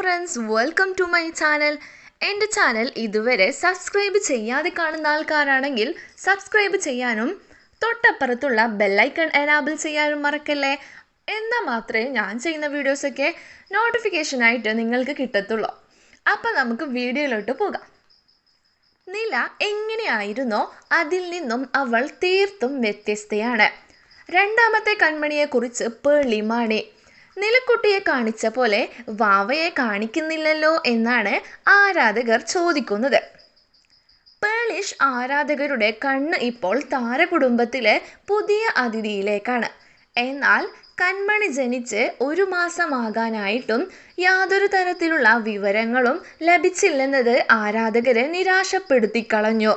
Friends welcome to my channel എന്റെ channel ഇതുവരെ subscribe ചെയ്യാതെ കാണുന്ന ആൾക്കാരാണെങ്കിൽ സബ്സ്ക്രൈബ് ചെയ്യാനും തൊട്ടപ്പുറത്തുള്ള ബെല്ലൈക്കൺ എനാബിൾ ചെയ്യാനും മറക്കല്ലേ? എന്നാൽ മാത്രമേ ഞാൻ ചെയ്യുന്ന വീഡിയോസൊക്കെ നോട്ടിഫിക്കേഷനായിട്ട് നിങ്ങൾക്ക് കിട്ടത്തുള്ളൂ. അപ്പം നമുക്ക് വീഡിയോയിലോട്ട് പോകാം. നില എങ്ങനെയായിരുന്നോ അതിൽ നിന്നും അവൾ തീർത്തും വ്യത്യസ്തയാണ്. രണ്ടാമത്തെ കൺമണിയെക്കുറിച്ച് പേളി മാണി നിലക്കുട്ടിയെ കാണിച്ച പോലെ വാവയെ കാണിക്കുന്നില്ലല്ലോ എന്നാണ് ആരാധകർ ചോദിക്കുന്നത്. പേളിഷ് ആരാധകരുടെ കണ്ണ് ഇപ്പോൾ താരകുടുംബത്തിലെ പുതിയ അതിഥിയിലേക്കാണ്. എന്നാൽ കൺമണി ജനിച്ച് ഒരു മാസമാകാനായിട്ടും യാതൊരു തരത്തിലുള്ള വിവരങ്ങളും ലഭിച്ചില്ലെന്നത് ആരാധകരെ നിരാശപ്പെടുത്തിക്കളഞ്ഞു.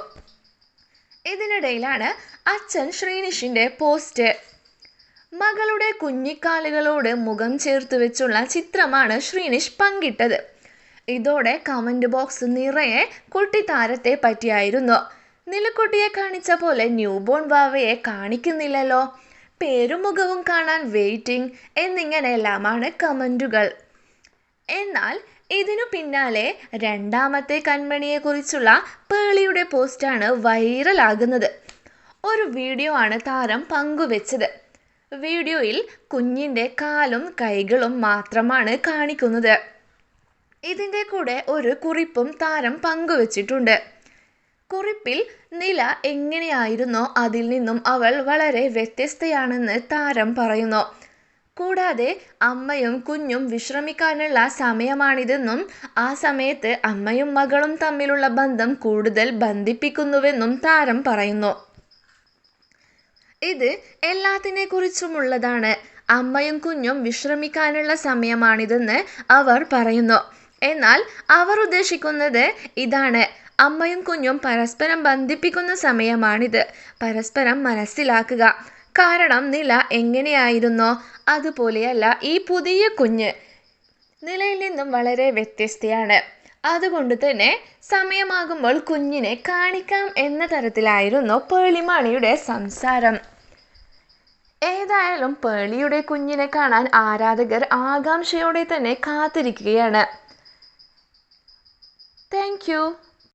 ഇതിനിടയിലാണ് അച്ഛൻ ശ്രീനിഷിന്റെ പോസ്റ്റ്. മകളുടെ കുഞ്ഞിക്കാലുകളോട് മുഖം ചേർത്ത് വെച്ചുള്ള ചിത്രമാണ് ശ്രീനിഷ് പങ്കിട്ടത്. ഇതോടെ കമന്റ് ബോക്സ് നിറയെ കുട്ടിത്താരത്തെ പറ്റിയായിരുന്നു. നിലക്കുട്ടിയെ കാണിച്ച പോലെ ന്യൂബോൺ വാവയെ കാണിക്കുന്നില്ലല്ലോ. പേരും മുഖവും കാണാൻ വെയിറ്റിംഗ് എന്നിങ്ങനെയെല്ലാമാണ് കമന്റുകൾ എന്നാൽ ഇതിനു പിന്നാലെ രണ്ടാമത്തെ കൺമണിയെക്കുറിച്ചുള്ള പേളിയുടെ പോസ്റ്റാണ് വൈറലാകുന്നത്. ഒരു വീഡിയോ ആണ് താരം പങ്കുവെച്ചത്. വീഡിയോയിൽ കുഞ്ഞിന്റെ കാലും കൈകളും മാത്രമാണ് കാണിക്കുന്നത്. ഇതിന്റെ കൂടെ ഒരു കുറിപ്പും താരം പങ്കുവച്ചിട്ടുണ്ട്. കുറിപ്പിൽ നില എങ്ങനെയായിരുന്നോ അതിൽ നിന്നും അവൾ വളരെ വ്യത്യസ്തയാണെന്ന് താരം പറയുന്നു. കൂടാതെ അമ്മയും കുഞ്ഞും വിശ്രമിക്കാനുള്ള സമയമാണിതെന്നും ആ സമയത്ത് അമ്മയും മകളും തമ്മിലുള്ള ബന്ധം കൂടുതൽ ബന്ധിപ്പിക്കുന്നുവെന്നും താരം പറയുന്നു. ഇത് എല്ലാത്തിനെ കുറിച്ചുമുള്ളതാണ് അമ്മയും കുഞ്ഞും വിശ്രമിക്കാനുള്ള സമയമാണിതെന്ന് അവർ പറയുന്നു. എന്നാൽ അവർ ഉദ്ദേശിക്കുന്നത് ഇതാണ്. അമ്മയും കുഞ്ഞും പരസ്പരം ബന്ധിപ്പിക്കുന്ന സമയമാണിത്. പരസ്പരം മനസ്സിലാക്കുക. കാരണം നില എങ്ങനെയായിരുന്നോ? അതുപോലെയല്ല ഈ പുതിയ കുഞ്ഞ് നിലയിൽ നിന്നും വളരെ വ്യത്യസ്തയാണ്. അതുകൊണ്ട് തന്നെ സമയമാകുമ്പോൾ കുഞ്ഞിനെ കാണിക്കാം എന്ന തരത്തിലായിരുന്നു പേളിമാണിയുടെ സംസാരം. ഏതായാലും പേളിയുടെ കുഞ്ഞിനെ കാണാൻ ആരാധകർ ആകാംക്ഷയോടെ തന്നെ കാത്തിരിക്കുകയാണ്. താങ്ക്